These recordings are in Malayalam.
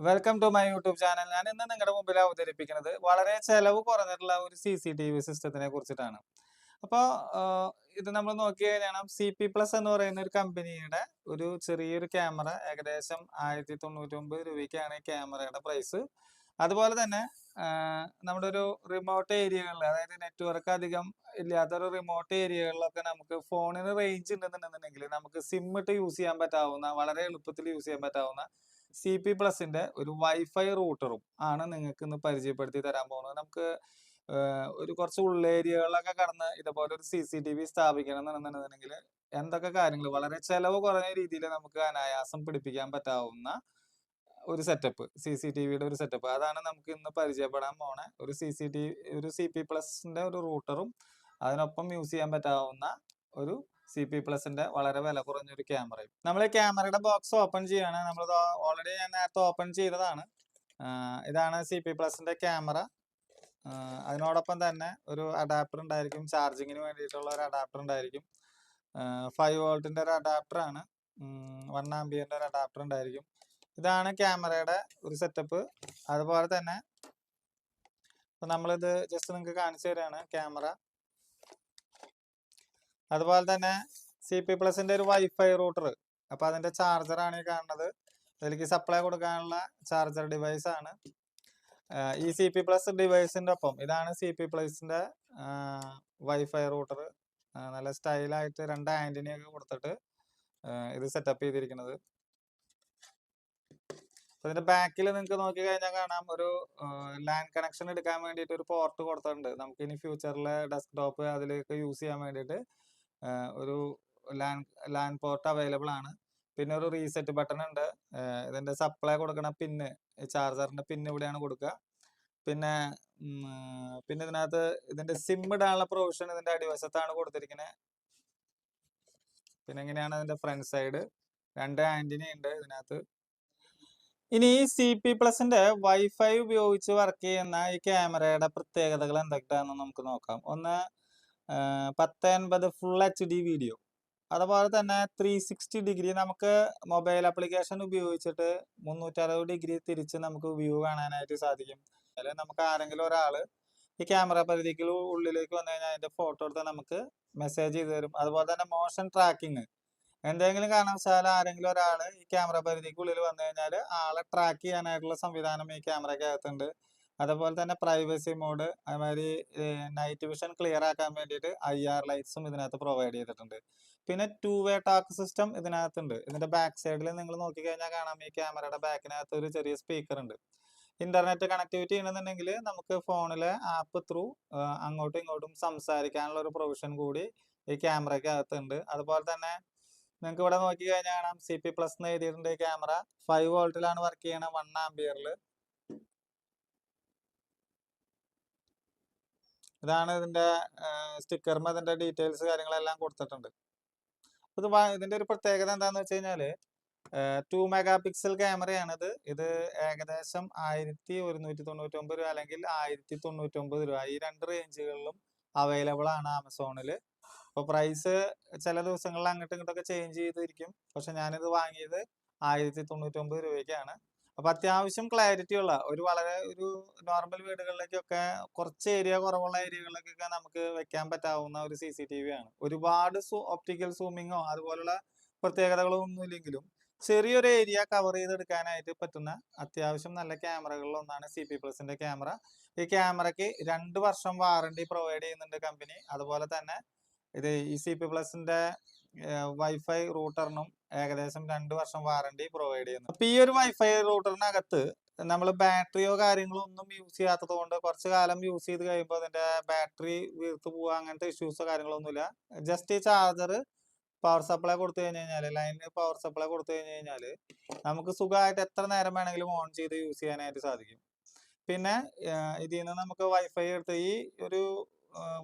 Welcome to my YouTube channel ഞാൻ ഇന്ന് നിങ്ങളുടെ മുമ്പിൽ അവതരിപ്പിക്കുന്നത് വളരെ ചെലവ് കുറഞ്ഞിട്ടുള്ള ഒരു സി സി ടി വി സിസ്റ്റത്തിനെ കുറിച്ചിട്ടാണ്. അപ്പോൾ ഇത് നമ്മൾ നോക്കി കഴിഞ്ഞാൽ സി പി പ്ലസ് എന്ന് പറയുന്ന ഒരു കമ്പനിയുടെ ഒരു ചെറിയൊരു ക്യാമറ ഏകദേശം ആയിരത്തി തൊണ്ണൂറ്റി ഒമ്പത് രൂപയ്ക്കാണ് ഈ ക്യാമറയുടെ പ്രൈസ് അതുപോലെ തന്നെ നമ്മുടെ ഒരു റിമോട്ട് ഏരിയകളിൽ അതായത് നെറ്റ്വർക്ക് അധികം ഇല്ലാത്ത ഒരു റിമോട്ട് ഏരിയകളിലൊക്കെ നമുക്ക് ഫോണിന് റേഞ്ച് ഉണ്ടെന്നുണ്ടെന്നുണ്ടെങ്കിൽ നമുക്ക് സിം ഇട്ട് യൂസ് ചെയ്യാൻ പറ്റാവുന്ന വളരെ എളുപ്പത്തിൽ യൂസ് ചെയ്യാൻ പറ്റാവുന്ന സി പി പ്ലസിന്റെ ഒരു വൈഫൈ റൂട്ടറും ആണ് നിങ്ങൾക്ക് ഇന്ന് പരിചയപ്പെടുത്തി തരാൻ പോകുന്നത്. നമുക്ക് ഒരു കുറച്ച് ഉള്ളേരിയകളിലൊക്കെ കടന്ന് ഇതുപോലെ ഒരു സി സി ടി വി സ്ഥാപിക്കണം എന്നുണ്ടെന്നുണ്ടെങ്കിൽ എന്തൊക്കെ കാര്യങ്ങൾ വളരെ ചെലവ് കുറഞ്ഞ രീതിയിൽ നമുക്ക് അനായാസം പിടിപ്പിക്കാൻ പറ്റാവുന്ന ഒരു സെറ്റപ്പ് സി സി ടി വിയുടെ ഒരു സെറ്റപ്പ് അതാണ് നമുക്ക് ഇന്ന് പരിചയപ്പെടാൻ പോണ. ഒരു സി സി ടി ഒരു സി പി പ്ലസിന്റെ ഒരു റൂട്ടറും അതിനൊപ്പം യൂസ് ചെയ്യാൻ പറ്റാവുന്ന ഒരു സി പി പ്ലസിന്റെ വളരെ വില കുറഞ്ഞ ഒരു ക്യാമറയും നമ്മൾ ക്യാമറയുടെ ബോക്സ് ഓപ്പൺ ചെയ്യാണ്. നമ്മൾ ഓൾറെഡി ഞാൻ നേരത്തെ ഓപ്പൺ ചെയ്തതാണ്. ഇതാണ് സി പി പ്ലസിന്റെ ക്യാമറ അതിനോടൊപ്പം തന്നെ ഒരു അഡാപ്റ്റർ ഉണ്ടായിരിക്കും. ചാർജിങ്ങിന് വേണ്ടിയിട്ടുള്ള ഒരു അഡാപ്റ്റർ ഉണ്ടായിരിക്കും. ഫൈവ് വോൾട്ടിന്റെ ഒരു അഡാപ്റ്റർ ആണ്. വൺ ആംബിയന്റെ ഒരു അഡാപ്റ്റർ ഉണ്ടായിരിക്കും. ഇതാണ് ക്യാമറയുടെ ഒരു സെറ്റപ്പ് അതുപോലെ തന്നെ ഇപ്പൊ നമ്മളിത് ജസ്റ്റ് നിങ്ങൾക്ക് കാണിച്ചു തരാണ് ക്യാമറ അതുപോലെ തന്നെ സി പി പ്ലസിന്റെ ഒരു വൈഫൈ റൂട്ടർ അപ്പോൾ അതിന്റെ ചാർജർ ആണ് ഈ കാണുന്നത്. അതിലേക്ക് സപ്ലൈ കൊടുക്കാനുള്ള ചാർജർ ഡിവൈസ് ആണ്. ഈ സി പി പ്ലസ് ഡിവൈസിന്റെ ഒപ്പം ഇതാണ് സി പി പ്ലസിന്റെ വൈഫൈ റൂട്ടർ നല്ല സ്റ്റൈലായിട്ട് രണ്ട് ആന്റിനിയൊക്കെ കൊടുത്തിട്ട് ഇത് സെറ്റപ്പ് ചെയ്തിരിക്കുന്നത്. അതിന്റെ ബാക്കിൽ നിങ്ങൾക്ക് നോക്കി കഴിഞ്ഞാൽ കാണാം. ഒരു ലാൻഡ് കണക്ഷൻ എടുക്കാൻ വേണ്ടിയിട്ട് ഒരു പോർട്ട് കൊടുത്തിട്ടുണ്ട്. നമുക്ക് ഇനി ഫ്യൂച്ചറിൽ ഡെസ്ക്ടോപ്പ് അതിലേക്ക് യൂസ് ചെയ്യാൻ വേണ്ടിയിട്ട്. ഒരു ലാൻഡ് ലാൻഡ് പോർട്ട് അവൈലബിൾ ആണ്. പിന്നെ ഒരു റീസെറ്റ് ബട്ടൺ ഉണ്ട്. ഇതിന്റെ സപ്ലൈ കൊടുക്കണ പിന്ന് ചാർജറിന്റെ പിന്ന് ഇവിടെയാണ് കൊടുക്കുക. പിന്നെ പിന്നെ ഇതിനകത്ത് ഇതിന്റെ സിം ഇടാനുള്ള പ്രൊവിഷൻ ഇതിന്റെ അടിവശത്താണ് കൊടുത്തിരിക്കുന്നത് പിന്നെ എങ്ങനെയാണ് ഇതിന്റെ ഫ്രണ്ട് സൈഡ്? രണ്ട് ആന്റിനി ഉണ്ട് ഇതിനകത്ത്. ഇനി ഈ സി പി പ്ലസിന്റെ വൈഫൈ ഉപയോഗിച്ച് വർക്ക് ചെയ്യുന്ന ഈ ക്യാമറയുടെ പ്രത്യേകതകൾ എന്തൊക്കെയാണെന്ന് നമുക്ക് നോക്കാം. ഒന്ന് പത്ത് എൺപത് ഫുൾ എച്ച് ഡി വീഡിയോ അതുപോലെ തന്നെ ത്രീ സിക്സ്റ്റി ഡിഗ്രി നമുക്ക് മൊബൈൽ ആപ്ലിക്കേഷൻ ഉപയോഗിച്ചിട്ട് മുന്നൂറ്ററുപത് ഡിഗ്രി തിരിച്ച് നമുക്ക് വ്യൂ കാണാനായിട്ട് സാധിക്കും. അതിൽ നമുക്ക് ആരെങ്കിലും ഒരാൾ ഈ ക്യാമറ പരിധിക്ക് ഉള്ളിലേക്ക് വന്നു കഴിഞ്ഞാൽ അതിന്റെ ഫോട്ടോ എടുത്ത് നമുക്ക് മെസ്സേജ് ചെയ്ത് തരും. അതുപോലെ തന്നെ മോഷൻ ട്രാക്കിങ് എന്തെങ്കിലും കാരണവശാൽ ആരെങ്കിലും ഒരാൾ ഈ ക്യാമറ പരിധിക്ക് ഉള്ളിൽ വന്നു കഴിഞ്ഞാൽ ആളെ ട്രാക്ക് ചെയ്യാനായിട്ടുള്ള സംവിധാനം ഈ ക്യാമറയ്ക്കകത്തുണ്ട് അതുപോലെ തന്നെ പ്രൈവസി മോഡ് അതുമാതിരി നൈറ്റ് വിഷൻ ക്ലിയർ ആക്കാൻ വേണ്ടിയിട്ട് ഐ ആർ ലൈറ്റ്സും ഇതിനകത്ത് പ്രൊവൈഡ് ചെയ്തിട്ടുണ്ട്. പിന്നെ ടു വേ ടാക്ക് സിസ്റ്റം ഇതിനകത്തുണ്ട്. ഇതിന്റെ ബാക്ക് സൈഡിൽ നിങ്ങൾ നോക്കിക്കഴിഞ്ഞാൽ കാണാം ഈ ക്യാമറയുടെ ബാക്കിനകത്ത് ഒരു ചെറിയ സ്പീക്കർ ഉണ്ട്. ഇന്റർനെറ്റ് കണക്ടിവിറ്റി ചെയ്യണമെന്നുണ്ടെങ്കിൽ നമുക്ക് ഫോണിലെ ആപ്പ് ത്രൂ അങ്ങോട്ടും ഇങ്ങോട്ടും സംസാരിക്കാനുള്ള ഒരു പ്രൊവിഷൻ കൂടി ഈ ക്യാമറയ്ക്കകത്തുണ്ട് അതുപോലെ തന്നെ നിങ്ങൾക്ക് ഇവിടെ നോക്കി കഴിഞ്ഞാൽ കാണാം സി പി പ്ലസ് എന്ന് എഴുതിയിട്ടുണ്ട് ക്യാമറ. ഫൈവ് വോൾട്ടിലാണ് വർക്ക് ചെയ്യണത് വൺ ആംബിയറിൽ ഇതാണ് ഇതിന്റെ സ്റ്റിക്കറിന് അതിന്റെ ഡീറ്റെയിൽസ് കാര്യങ്ങളെല്ലാം കൊടുത്തിട്ടുണ്ട്. ഇത് ഇതിന്റെ ഒരു പ്രത്യേകത എന്താന്ന് വെച്ച് കഴിഞ്ഞാൽ ടു മെഗാ പിക്സൽ ക്യാമറയാണിത് ഇത് ഏകദേശം ആയിരത്തി ഒരുന്നൂറ്റി തൊണ്ണൂറ്റി ഒമ്പത് രൂപ അല്ലെങ്കിൽ ആയിരത്തി തൊണ്ണൂറ്റി ഒമ്പത് രൂപ. ഈ രണ്ട് റേഞ്ചുകളിലും അവൈലബിൾ ആണ് ആമസോണിൽ അപ്പോൾ പ്രൈസ് ചില ദിവസങ്ങളിൽ അങ്ങോട്ടും ഇങ്ങോട്ടൊക്കെ ചേഞ്ച് ചെയ്തിരിക്കും. പക്ഷെ ഞാനിത് വാങ്ങിയത് ആയിരത്തി തൊണ്ണൂറ്റി ഒമ്പത് രൂപയ്ക്കാണ്. അപ്പൊ അത്യാവശ്യം ക്ലാരിറ്റി ഉള്ള ഒരു വളരെ ഒരു നോർമൽ വീടുകളിലേക്കൊക്കെ കുറച്ച് ഏരിയ കുറവുള്ള ഏരിയകളിലേക്കൊക്കെ നമുക്ക് വെക്കാൻ പറ്റാവുന്ന ഒരു സി സി ടി വി ആണ്. ഒരുപാട് ഒപ്റ്റിക്കൽ സൂമിങ്ങോ അതുപോലുള്ള പ്രത്യേകതകളോ ഒന്നും ഇല്ലെങ്കിലും ചെറിയൊരു ഏരിയ കവർ ചെയ്തെടുക്കാനായിട്ട് പറ്റുന്ന അത്യാവശ്യം നല്ല ക്യാമറകളിൽ ഒന്നാണ് സി പി പ്ലസിന്റെ ക്യാമറ ഈ ക്യാമറയ്ക്ക് രണ്ട് വർഷം വാറണ്ടി പ്രൊവൈഡ് ചെയ്യുന്നുണ്ട് കമ്പനി അതുപോലെ തന്നെ ഇത് ഈ സി പി പ്ലസിന്റെ വൈഫൈ റൂട്ടറിനും ഏകദേശം രണ്ട് വർഷം വാറണ്ടി പ്രൊവൈഡ് ചെയ്യുന്നു. അപ്പൊ ഈ ഒരു വൈഫൈ റൂട്ടറിനകത്ത് നമ്മൾ ബാറ്ററിയോ കാര്യങ്ങളോ ഒന്നും യൂസ് ചെയ്യാത്തത് കൊണ്ട് കുറച്ച് കാലം യൂസ് ചെയ്ത് കഴിയുമ്പോൾ അതിന്റെ ബാറ്ററി വീർത്ത് പോവുക അങ്ങനത്തെ ഇഷ്യൂസോ കാര്യങ്ങളൊന്നുമില്ല. ജസ്റ്റ് ഈ ചാർജർ പവർ സപ്ലൈ കൊടുത്തു കഴിഞ്ഞ് കഴിഞ്ഞാൽ ലൈനിന് പവർ സപ്ലൈ കൊടുത്തു കഴിഞ്ഞ് കഴിഞ്ഞാൽ നമുക്ക് സുഖമായിട്ട് എത്ര നേരം വേണമെങ്കിലും ഓൺ ചെയ്ത് യൂസ് ചെയ്യാനായിട്ട് സാധിക്കും. പിന്നെ ഇതിൽ നിന്ന് നമുക്ക് വൈഫൈ എടുത്ത് ഈ ഒരു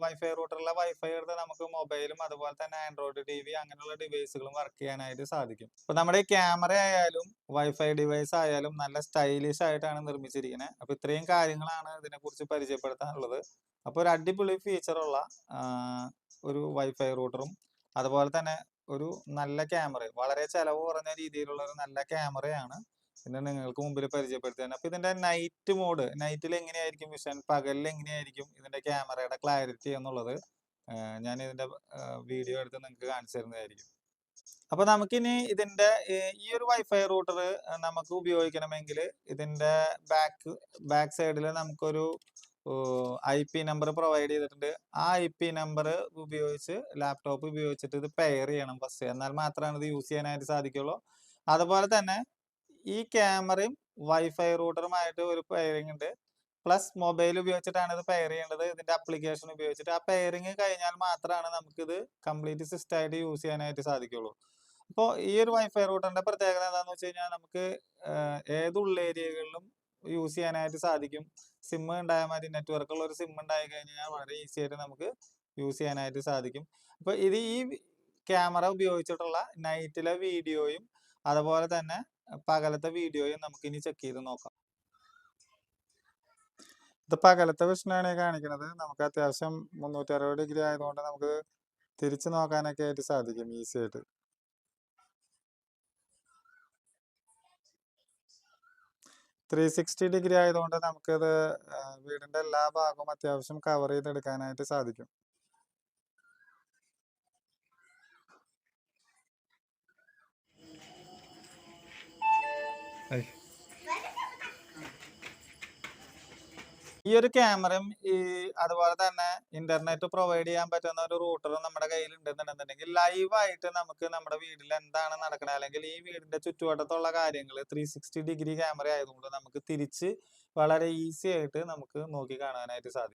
വൈഫൈ റൂട്ടറിലെ വൈഫൈ എടുത്ത് നമുക്ക് മൊബൈലും അതുപോലെ തന്നെ ആൻഡ്രോയിഡ് ടി വി അങ്ങനെയുള്ള ഡിവൈസുകളും വർക്ക് ചെയ്യാനായിട്ട് സാധിക്കും. ഇപ്പൊ നമ്മുടെ ക്യാമറ ആയാലും വൈഫൈ ഡിവൈസ് ആയാലും നല്ല സ്റ്റൈലിഷ് ആയിട്ടാണ് നിർമ്മിച്ചിരിക്കുന്നത് അപ്പൊ ഇത്രയും കാര്യങ്ങളാണ് ഇതിനെ കുറിച്ച് പരിചയപ്പെടുത്താനുള്ളത്. അപ്പൊ ഒരു അടിപൊളി ഫീച്ചറുള്ള ഒരു വൈഫൈ റൂട്ടറും അതുപോലെ തന്നെ ഒരു നല്ല ക്യാമറ വളരെ ചെലവ് കുറഞ്ഞ രീതിയിലുള്ള ഒരു നല്ല ക്യാമറയാണ് പിന്നെ നിങ്ങൾക്ക് മുമ്പിൽ പരിചയപ്പെടുത്തുകയാണ് അപ്പൊ ഇതിന്റെ നൈറ്റ് മോഡ് നൈറ്റിൽ എങ്ങനെയായിരിക്കും വിഷൻ പകലിൽ എങ്ങനെയായിരിക്കും ഇതിന്റെ ക്യാമറയുടെ ക്ലാരിറ്റി എന്നുള്ളത് ഞാൻ ഇതിന്റെ വീഡിയോ എടുത്ത് നിങ്ങൾക്ക് കാണിച്ചു തരുന്നതായിരിക്കും. അപ്പൊ നമുക്കിനി ഇതിന്റെ ഈ ഒരു വൈഫൈ റൂട്ടർ നമുക്ക് ഉപയോഗിക്കണമെങ്കിൽ ഇതിന്റെ ബാക്ക് ബാക്ക് സൈഡിൽ നമുക്കൊരു ഐ പി നമ്പർ പ്രൊവൈഡ് ചെയ്തിട്ടുണ്ട്. ആ ഐ പി നമ്പർ ഉപയോഗിച്ച് ലാപ്ടോപ്പ് ഉപയോഗിച്ചിട്ട് ഇത് പെയർ ചെയ്യണം ഫസ്റ്റ് എന്നാൽ മാത്രമാണ് ഇത് യൂസ് ചെയ്യാനായിട്ട് സാധിക്കുള്ളൂ. അതുപോലെ തന്നെ ഈ ക്യാമറയും വൈഫൈ റൂട്ടറുമായിട്ട് ഒരു പെയറിംഗ് ഉണ്ട് പ്ലസ് മൊബൈൽ ഉപയോഗിച്ചിട്ടാണ് ഇത് പെയർ ചെയ്യേണ്ടത്. ഇതിന്റെ അപ്ലിക്കേഷൻ ഉപയോഗിച്ചിട്ട്. ആ പെയറിംഗ് കഴിഞ്ഞാൽ മാത്രമാണ് നമുക്കിത് കംപ്ലീറ്റ് സിസ്റ്റം ആയിട്ട് യൂസ് ചെയ്യാനായിട്ട് സാധിക്കുള്ളൂ. അപ്പോൾ ഈ ഒരു വൈഫൈ റൂട്ടറിന്റെ പ്രത്യേകത എന്താണെന്ന് വെച്ച് കഴിഞ്ഞാൽ നമുക്ക് ഏത് ഉള്ളേരിയകളിലും യൂസ് ചെയ്യാനായിട്ട് സാധിക്കും. സിം ഉണ്ടായ മാതിരി നെറ്റ്വർക്ക് ഉള്ള ഒരു സിം ഉണ്ടായി കഴിഞ്ഞാൽ വളരെ ഈസി ആയിട്ട് നമുക്ക് യൂസ് ചെയ്യാനായിട്ട് സാധിക്കും. അപ്പോൾ ഇത് ഈ ക്യാമറ ഉപയോഗിച്ചിട്ടുള്ള നൈറ്റിലെ വീഡിയോയും അതുപോലെ തന്നെ പകലത്തെ വീഡിയോയും നമുക്ക് ഇനി ചെക്ക് ചെയ്ത് നോക്കാം. ഇത് പകലത്തെ വിഷനാണ് കാണിക്കുന്നത് നമുക്ക് അത്യാവശ്യം മുന്നൂറ്റി അറുപത് ഡിഗ്രി ആയതുകൊണ്ട് നമുക്ക് തിരിച്ചു നോക്കാനൊക്കെ ആയിട്ട് സാധിക്കും ഈസി ആയിട്ട്. ത്രീ സിക്സ്റ്റി ഡിഗ്രി ആയതുകൊണ്ട് നമുക്കിത് വീടിന്റെ എല്ലാ ഭാഗവും അത്യാവശ്യം കവർ ചെയ്തെടുക്കാനായിട്ട് സാധിക്കും. ഈ ഒരു ക്യാമറയും ഈ അതുപോലെ തന്നെ ഇന്റർനെറ്റ് പ്രൊവൈഡ് ചെയ്യാൻ പറ്റുന്ന ഒരു റൂട്ടറും നമ്മുടെ കയ്യിൽ ഉണ്ടെന്നുണ്ടെന്നുണ്ടെങ്കിൽ ലൈവായിട്ട് നമുക്ക് നമ്മുടെ വീട്ടിൽ എന്താണ് നടക്കുന്നത് അല്ലെങ്കിൽ ഈ വീടിന്റെ ചുറ്റുവട്ടത്തുള്ള കാര്യങ്ങൾ ത്രീ സിക്സ്റ്റി ഡിഗ്രി ക്യാമറ ആയതുകൊണ്ട് നമുക്ക് തിരിച്ച് വളരെ ഈസി ആയിട്ട് നമുക്ക് നോക്കി കാണാനായിട്ട് സാധിക്കും.